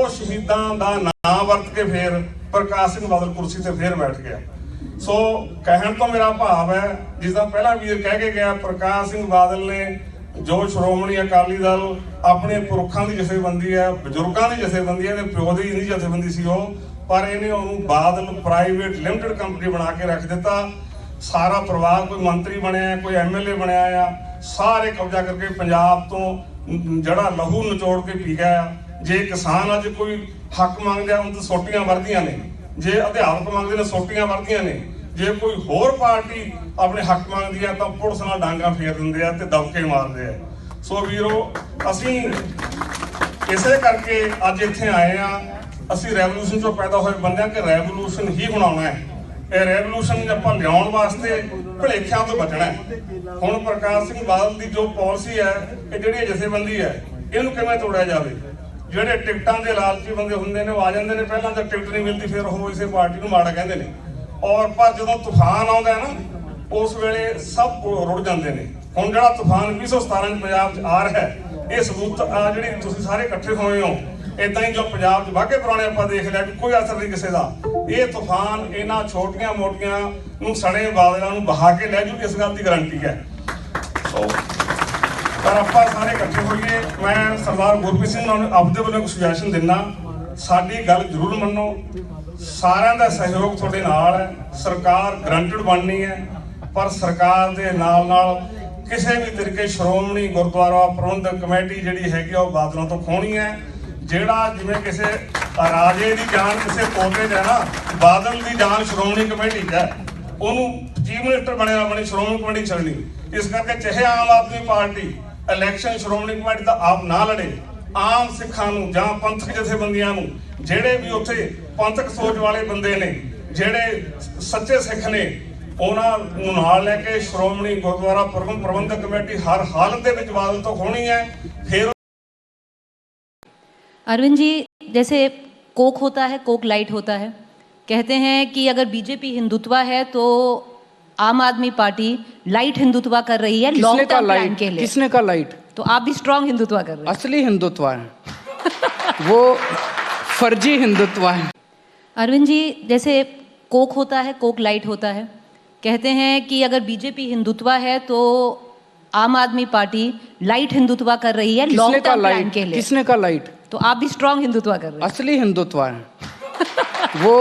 ਉਹ ਸ਼ਹੀਦਾਂ ਦਾ ਨਾਮ ਵਰਤ ਕੇ ਫੇਰ ਪ੍ਰਕਾਸ਼ ਸਿੰਘ ਬਾਦਲ ਕੁਰਸੀ ਤੇ ਫੇਰ ਬੈਠ ਗਿਆ। ਸੋ ਕਹਿਣ ਤੋਂ ਮੇਰਾ ਭਾਵ ਹੈ ਜਿਸ ਦਾ ਪਹਿਲਾ ਵੀਰ ਕਹਿ ਕੇ ਗਿਆ, ਪ੍ਰਕਾਸ਼ ਸਿੰਘ ਬਾਦਲ ਨੇ ਜੋ ਸ਼੍ਰੋਮਣੀ ਅਕਾਲੀ ਦਲ ਆਪਣੇ ਪੁਰਖਾਂ ਦੀ ਜਥੇਬੰਦੀ ਹੈ, ਬਜ਼ੁਰਗਾਂ ਦੀ ਜਥੇਬੰਦੀ ਹੈ ਤੇ ਪਿਓ ਦੀ ਨਹੀਂ ਜਥੇਬੰਦੀ ਸੀ ਉਹ, ਪਰ ਇਹਨੇ ਉਹਨੂੰ ਬਾਦਲ ਪ੍ਰਾਈਵੇਟ ਲਿਮਟਿਡ ਕੰਪਨੀ ਬਣਾ ਕੇ ਰੱਖ ਦਿੱਤਾ। ਸਾਰਾ ਪਰਿਵਾਰ ਕੋਈ ਮੰਤਰੀ ਬਣਿਆ, ਕੋਈ ਐਮਐਲਏ ਬਣਿਆ ਆ ਸਾਰੇ ਕਬਜ਼ਾ ਕਰਕੇ ਪੰਜਾਬ ਤੋਂ ਜਿਹੜਾ ਲਹੂ ਨਿਚੋੜ ਕੇ ਪੀ ਗਿਆ ਆ। ਜੇ ਕਿਸਾਨ ਅੱਜ ਕੋਈ ਹੱਕ ਮੰਗਦਾ ਉਹਨਾਂ ਤੋਂ ਸੋਟੀਆਂ ਵਰਦੀਆਂ ਨੇ। ਜੇ ਅਧਿਆਪਕ ਮੰਗਦੇ ਨੇ, ਸੋਟੀਆਂ ਵਰਦੀਆਂ ਨੇ। ਜੇ ਕੋਈ ਹੋਰ ਪਾਰਟੀ ਆਪਣੇ ਹੱਕ ਮੰਗਦੀ ਆ, ਤਾਂ ਪੁਲਿਸ ਨਾਲ ਡਾਂਗਾ ਫੇਰ ਦਿੰਦੇ ਆ ਤੇ ਦਬਕੇ ਮਾਰਦੇ ਆ। ਸੋ ਵੀਰੋ, ਅਸੀਂ ਇਸੇ ਕਰਕੇ ਅੱਜ ਇੱਥੇ ਆਏ ਆ। ਅਸੀਂ ਰੈਵੋਲੂਸ਼ਨ ਚੋਂ ਪੈਦਾ ਹੋਏ ਬੰਦਿਆਂ ਕਿ ਰੈਵੋਲੂਸ਼ਨ ਹੀ ਬਣਾਉਣਾ ਹੈ। ਇਹ ਰੈਵੋਲੂਸ਼ਨ ਆਪਾਂ ਲਿਆਉਣ ਵਾਸਤੇ ਭੁਲੇਖਿਆਂ ਤੋਂ ਬਚਣਾ ਹੈ। ਹੁਣ ਪ੍ਰਕਾਸ਼ ਸਿੰਘ ਬਾਦਲ ਦੀ ਜੋ ਪਾਲਿਸੀ ਹੈ, ਇਹ ਜਿਹੜੀ ਜਥੇਬੰਦੀ ਹੈ, ਇਹਨੂੰ ਕਿਵੇਂ ਤੋੜਿਆ ਜਾਵੇ? ਜਿਹੜੇ ਟਿਕਟਾਂ ਦੇ ਲਾਲਚੀ ਬੰਦੇ ਹੁੰਦੇ ਨੇ, ਉਹ ਆ ਜਾਂਦੇ ਨੇ। ਪਹਿਲਾਂ ਤਾਂ ਟਿਕਟ ਨਹੀਂ ਮਿਲਦੀ, ਫਿਰ ਉਹ ਇਸੇ ਪਾਰਟੀ ਨੂੰ ਮਾੜਾ ਕਹਿੰਦੇ ਨੇ। ਔਰ ਪਰ ਜਦੋਂ ਤੂਫਾਨ ਆਉਂਦਾ ਹੈ ਨਾ, ਉਸ ਵੇਲੇ ਸਭ ਰੁੜ ਜਾਂਦੇ ਨੇ। ਹੁਣ ਜਿਹੜਾ ਤੂਫਾਨ 2017 ਚ ਪੰਜਾਬ 'ਚ ਆ ਰਿਹਾ ਹੈ, ਇਹ ਸਬੂਤ, ਆ ਜਿਹੜੀ ਤੁਸੀਂ ਸਾਰੇ ਇਕੱਠੇ ਹੋਏ ਹੋ ਇਦਾਂ ਹੀ ਜੋ ਪੰਜਾਬ 'ਚ ਵਾਘੇ ਪੁਰਾਣੇ ਆਪਾਂ ਦੇਖ ਲਿਆ ਕਿ ਕੋਈ ਅਸਰ ਨਹੀਂ ਕਿਸੇ ਦਾ। ਇਹ ਤੂਫਾਨ ਇਹਨਾਂ ਛੋਟੀਆਂ ਮੋਟੀਆਂ ਨੂੰ ਸੜੇ ਬਾਦਲਾਂ ਨੂੰ ਬਹਾ ਕੇ ਲੈ ਜੂ, ਇਸ ਗੱਲ ਦੀ ਗਾਰੰਟੀ ਹੈ। ਸੋ, ਪਰ ਆਪਾਂ ਸਾਰੇ ਇਕੱਠੇ ਹੋਈਏ। ਮੈਂ ਸਰਦਾਰ ਗੁਰਪ੍ਰੀਤ ਸਿੰਘ ਨੂੰ ਆਪਦੇ ਵੱਲੋਂ ਇੱਕ ਸੁਜੈਸ਼ਨ ਦਿੰਦਾ, ਸਾਡੀ ਗੱਲ ਜ਼ਰੂਰ ਮੰਨੋ। ਸਾਰਿਆਂ ਦਾ ਸਹਿਯੋਗ ਤੁਹਾਡੇ ਨਾਲ ਹੈ। ਸਰਕਾਰ ਗਰੰਟਡ ਬਣਨੀ ਹੈ, ਪਰ ਸਰਕਾਰ ਦੇ ਨਾਲ ਨਾਲ ਕਿਸੇ ਵੀ ਤਰੀਕੇ ਸ਼੍ਰੋਮਣੀ ਗੁਰਦੁਆਰਾ ਪ੍ਰਬੰਧਕ ਕਮੇਟੀ ਜਿਹੜੀ ਹੈਗੀ ਆ, ਉਹ ਬਾਦਲਾਂ ਤੋਂ ਖੋਣੀ ਹੈ। ਜਿਹੜਾ ਜਿਵੇਂ ਕਿਸੇ ਰਾਜੇ ਦੀ ਜਾਨ ਕਿਸੇ ਪੋਤੇ 'ਚ ਨਾ, ਬਾਦਲ ਦੀ ਜਾਨ ਸ਼੍ਰੋਮਣੀ ਕਮੇਟੀ 'ਚ ਉਹਨੂੰ ਚੀਫ ਮਿਨਿਸਟਰ ਬਣਿਆ ਆਪਣੀ ਸ਼੍ਰੋਮਣੀ ਕਮੇਟੀ ਛੱਡਣੀ। ਇਸ ਕਰਕੇ ਚਾਹੇ Aam Aadmi Party election Shiromani committee ਦਾ ਆਪ ਨਾ ਲੜੇ, ਆਮ ਸਿੱਖਾਂ ਨੂੰ ਜਾਂ ਪੰਥਕ ਜਥੇਬੰਦੀਆਂ ਨੂੰ, ਜਿਹੜੇ ਵੀ ਉੱਥੇ ਪੰਥਕ ਸੋਚ ਵਾਲੇ ਬੰਦੇ ਨੇ, ਜਿਹੜੇ ਸੱਚੇ ਸਿੱਖ ਨੇ, ਉਹਨਾਂ ਨੂੰ ਨਾਲ ਲੈ ਕੇ ਸ਼੍ਰੋਮਣੀ ਗੁਰਦੁਆਰਾ ਪ੍ਰਬੰਧਕ ਕਮੇਟੀ ਹਰ ਹਾਲਤ ਦੇ ਵਿੱਚ ਬਾਦਲ ਤੋਂ ਹੋਣੀ ਹੈ, ਫਿਰ अरविंद जी जैसे कोक होता है कोक लाइट होता है। कहते हैं कि अगर बीजेपी हिंदुत्व है तो आम आदमी पार्टी लाइट हिंदुत्व कर रही है लॉन्ग किसने का टर्म प्लान लाइट? के लिए। किसने का लाइट? तो आप भी स्ट्रांग हिंदुत्व कर रहे हैं। असली हिंदुत्व है। वो फर्जी हिंदुत्व है। अरविंद जी जैसे कोक होता है कोक लाइट होता है। कहते हैं कि अगर बीजेपी हिंदुत्व है तो आम आदमी पार्टी लाइट हिंदुत्वा कर रही है किसने लॉन्ग का टर्म प्लान लाइट के लिए किसने का लाइट तो आप भी स्ट्रांग हिंदुत्वा कर रहे हैं असली हिंदुत्व है वो